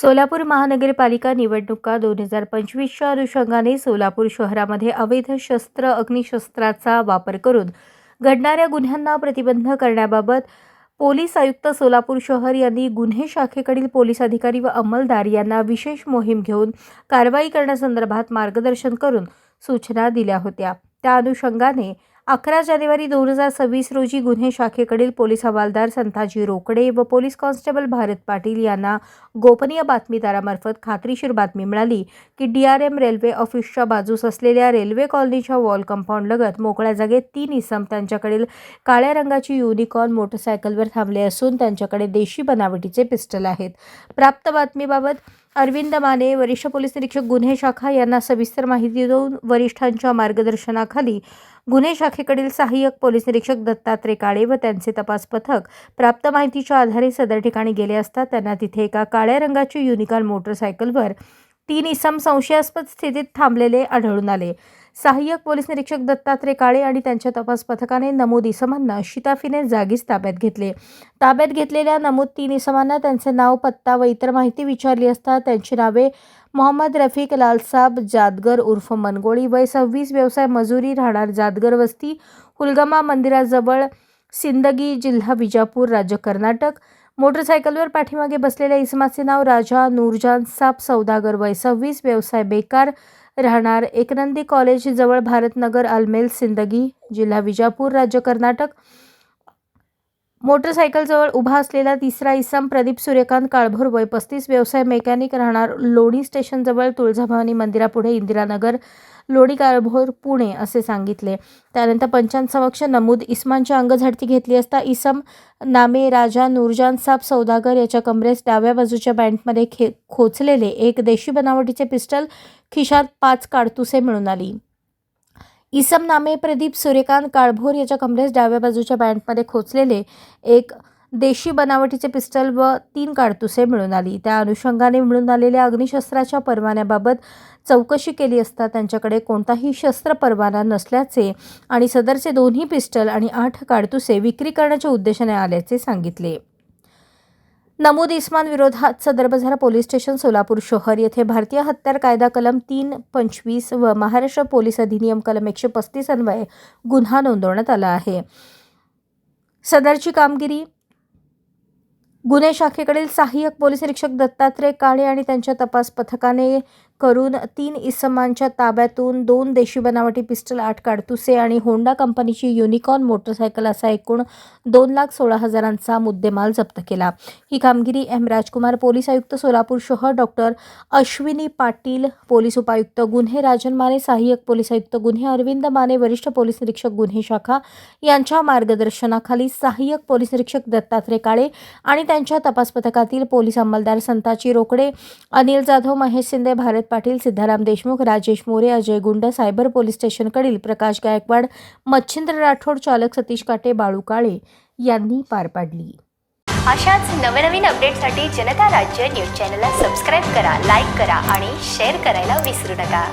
सोलापूर महानगरपालिका निवडणुका दोन हजार पंचवीसच्या अनुषंगाने सोलापूर शहरामध्ये अवैध शस्त्र अग्निशस्त्राचा वापर करून घडणाऱ्या गुन्ह्यांना प्रतिबंध करण्याबाबत पोलीस आयुक्त सोलापूर शहर यांनी गुन्हे शाखेकडील पोलीस अधिकारी व अंमलदार यांना विशेष मोहीम घेऊन कारवाई करण्यासंदर्भात मार्गदर्शन करून सूचना दिल्या होत्या. त्या अनुषंगाने अकरा जानेवारी दोन हजार सव्वीस रोजी गुन्हे शाखेकडील पोलीस हवालदार संताजी रोकडे व पोलीस कॉन्स्टेबल भारत पाटील यांना गोपनीय बातमीदारामार्फत खात्रीशीर बातमी मिळाली की डी आर एम रेल्वे ऑफिसच्या बाजूस असलेल्या रेल्वे कॉलनीच्या वॉल कंपाऊंडलगत मोकळ्या जागेत तीन इसम त्यांच्याकडील काळ्या रंगाची युनिकॉर्न मोटरसायकलवर थांबले असून त्यांच्याकडे देशी बनावटीचे पिस्टल आहेत. प्राप्त बातमीबाबत अरविंद माने वरिष्ठ पोलीस निरीक्षक गुन्हे शाखा यांना सविस्तर माहिती देऊन वरिष्ठांच्या मार्गदर्शनाखाली गुन्हे शाखेकडील सहाय्यक पोलीस निरीक्षक दत्तात्रय काळे व त्यांचे तपास पथक प्राप्त माहितीच्या आधारे सदर ठिकाणी गेले असता त्यांना तिथे एका काळ्या रंगाची युनिकॉर्न मोटरसायकलवर तीन इसम संशयास्पद स्थितीत थांबलेले आढळून आले. सहाय्यक पोलीस निरीक्षक दत्तात्रय काळे आणि त्यांच्या तपास पथकाने नमूद इसमांना शिताफीने जागीच ताब्यात घेतले. ताब्यात घेतलेल्या नमूद तीन इसमांना त्यांचे नाव पत्ता व इतर माहिती विचारली असता त्यांची नावे मोहम्मद रफिक लालसाब जादगर उर्फ मनगोळी वय सव्वीस व्यवसाय मजुरी राहणार जादगर वस्ती हुलगमा मंदिराजवळ सिंदगी जिल्हा विजापूर राज्य कर्नाटक मोटरसायकलवर पाठीमागे बसलेल्या इसमाचे नाव राजा नूरजान साप सौदागर. वय सव्वीस व्यवसाय बेकार राहणार. एकनंदी कॉलेज जवळ भारतनगर आलमेल सिंदगी जिल्हा विजापूर राज्य कर्नाटक. मोटरसायकलजवळ उभा असलेला तिसरा इसम प्रदीप सूर्यकांत काळभोर वय पस्तीस व्यवसाय मेकॅनिक राहणार लोणी स्टेशनजवळ तुळजाभवानी मंदिरापुढे इंदिरानगर लोणी काळभोर पुणे असे सांगितले. त्यानंतर पंचांसमक्ष नमूद इस्मांची अंगझडती घेतली असता इसम नामे राजा नूरजान साब सौदागर याच्या कमरेस डाव्या बाजूच्या बँडमध्ये खे खोचलेले एक देशी बनावटीचे पिस्टल खिशात पाच काडतुसे मिळून आली. इसम नामे प्रदीप सूर्यकांत काळभोर याच्या कमरेस डाव्या बाजूच्या बँडमध्ये खोचलेले एक देशी बनावटीचे पिस्टल व तीन काडतुसे मिळून आली. त्या अनुषंगाने मिळून आलेल्या अग्निशस्त्राच्या परवान्याबाबत चौकशी केली असता त्यांच्याकडे कोणताही शस्त्र परवाना नसल्याचे आणि सदरचे दोन्ही पिस्टल आणि आठ काडतुसे विक्री करण्याच्या उद्देशाने आल्याचे सांगितले. नमूद इस्मान विरोधात सदर बाजार पोलीस स्टेशन सोलापूर शहर. येथे भारतीय हत्यार कायदा कलम तीन पंचवीस व महाराष्ट्र पोलीस अधिनियम कलम एकशे पस्तीस अन्वये गुन्हा नोंदवण्यात आला आहे. सदरची कामगिरी गुन्हे शाखेकडील सहाय्यक पोलीस निरीक्षक दत्तात्रय काळे आणि त्यांच्या तपास पथकाने करून तीन इसमांच्या ताब्यातून दोन देशी बनावटी पिस्टल आठ काडतुसे आणि होंडा कंपनीची युनिकॉर्न मोटरसायकल असा एकूण दोन लाख सोळा हजारांचा मुद्देमाल जप्त केला. ही कामगिरी एम. राजकुमार पोलीस आयुक्त सोलापूर शहर डॉक्टर अश्विनी पाटील पोलीस उपायुक्त गुन्हे राजन माने सहाय्यक पोलीस आयुक्त गुन्हे अरविंद माने वरिष्ठ पोलीस निरीक्षक गुन्हे शाखा यांच्या मार्गदर्शनाखाली सहाय्यक पोलीस निरीक्षक दत्तात्रय काळे आणि त्यांच्या तपास पथकातील पोलीस अंमलदार संताची रोकडे अनिल जाधव महेश शिंदे भारत पाटील सिद्धाराम देशमुख राजेश मोरे अजय गुंड सायबर पोलीस स्टेशनकडील प्रकाश गायकवाड मच्छिंद्र राठोड चालक सतीश काटे बाळू काळे यांनी पार पाडली. अशाच नवनवीन अपडेटसाठी जनता राज्य न्यूज चॅनलला सबस्क्राईब करा लाईक करा आणि शेअर करायला विसरू नका.